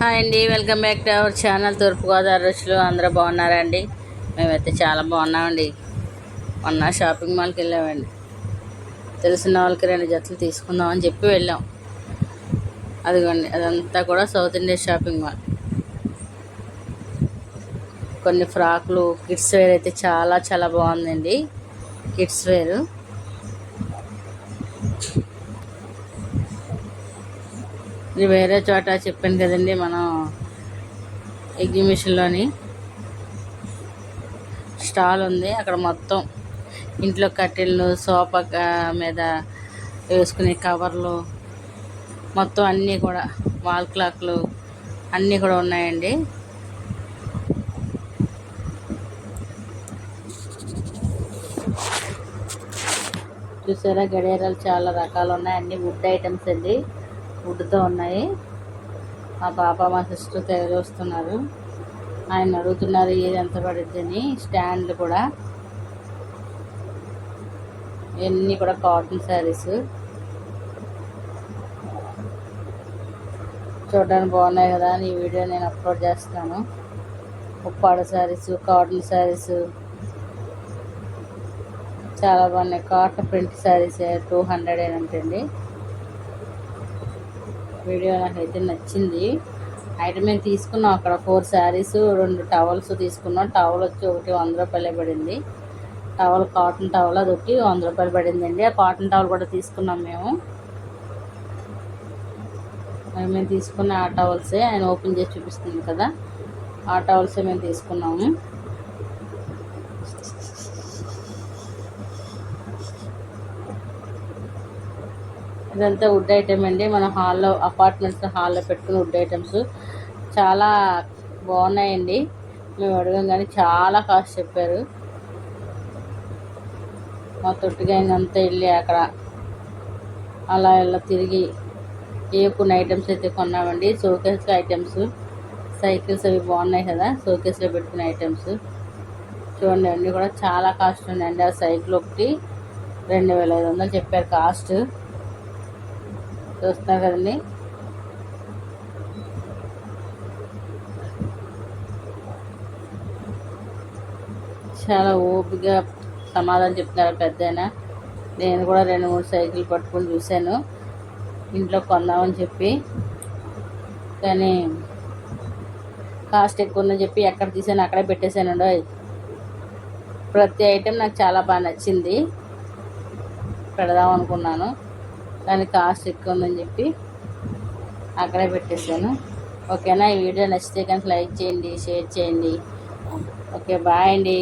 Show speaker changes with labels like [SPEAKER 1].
[SPEAKER 1] Hi అండి welcome back to our channel Thurpu Godavari రుచులు. అందరూ బాగున్నారండి? మేమైతే చాలా బాగున్నామండి. మొన్న షాపింగ్ మాల్కి వెళ్ళామండి. తెలిసిన వాళ్ళకి రెండు జతలు తీసుకుందామని చెప్పి వెళ్ళాం. అదిగోండి అదంతా కూడా సౌత్ ఇండియా షాపింగ్ మాల్. కొన్ని ఫ్రాక్లు కిడ్స్ వేర్ అయితే చాలా చాలా బాగుందండి. కిడ్స్ వేరు. ఇది వేరే చోట చెప్పాను కదండి మనం ఎగ్జిబిషన్లోని స్టాల్ ఉంది. అక్కడ మొత్తం ఇంట్లో కట్టెలు సోఫా మీద వేసుకునే కవర్లు మొత్తం అన్నీ కూడా వాల్ క్లాక్లు అన్నీ కూడా ఉన్నాయండి. చూసారా గడియారాలు చాలా రకాలు ఉన్నాయి అన్ని వుడ్ ఐటమ్స్ అండి. వుడ్తో ఉన్నాయి. మా పాప మా సిస్టర్ తెలియజేస్తున్నారు ఆయన అడుగుతున్నారు ఏది ఎంత పడుద్దని. స్టాండ్లు కూడా. ఇవన్నీ కూడా కాటన్ శారీస్. చూడడానికి బాగున్నాయి కదా అని ఈ వీడియో నేను అప్లోడ్ చేస్తాను. Uppada sarees cotton sarees. చాలా బాగున్నాయి. Cotton print sarees two hundred ఏనంటండి video నాకైతే నచ్చింది. అయితే మేము తీసుకున్నాం అక్కడ? ఫోర్ శారీస్ రెండు టవల్స్ తీసుకున్నాం. టవల్ వచ్చి ఒకటి వంద రూపాయలే పడింది. టవల్ కాటన్ టవల్ అది ఒకటి వంద రూపాయలు పడిందండి. ఆ కాటన్ టవల్ కూడా తీసుకున్నాం మేము. మరి మేము తీసుకున్న ఆ టవల్సే ఆయన ఓపెన్ చేసి చూపిస్తుంది కదా. ఆ టవల్సే మేము తీసుకున్నాము. ఇదంతా వుడ్ ఐటమ్ అండి. మన హాల్లో అపార్ట్మెంట్స్ హాల్లో పెట్టుకున్న వుడ్ ఐటమ్స్. చాలా బాగున్నాయండి. మేము అడగం కానీ చాలా కాస్ట్ చెప్పారు. మా తొట్టిగా వెళ్ళి అక్కడ అలా ఇలా తిరిగి ఏ కొన్ని ఐటమ్స్ అయితే కొన్నామండి. Showcase items. సైకిల్స్ అవి బాగున్నాయి కదా షోకేస్లో పెట్టుకునే ఐటమ్స్. చూడండి అన్నీ కూడా చాలా కాస్ట్ ఉన్నాయండి. ఆ సైకిల్ ఒకటి రెండు వేల ఐదు వందలు చెప్పారు కాస్ట్. చూస్తున్నారు కదండి. చాలా ఓపికగా సమాధానం చెప్తున్నారు పెద్ద నేను కూడా రెండు మూడు సైకిల్ పట్టుకొని చూశాను. ఇంట్లో కొందామని చెప్పి. కానీ కాస్ట్ ఎక్కువ ఉందని చెప్పి ఎక్కడ తీసాను అక్కడే పెట్టేశాను ప్రతి ఐటెం నాకు చాలా బాగా నచ్చింది. పెడదాం అనుకున్నాను. కానీ కాస్ట్ ఎక్కువ ఉందని చెప్పి అక్కడే పెట్టేశాను. ఓకేనా? ఈ వీడియో నచ్చితే కనుక లైక్ చేయండి షేర్ చేయండి. ఓకే బాయ్ అండి.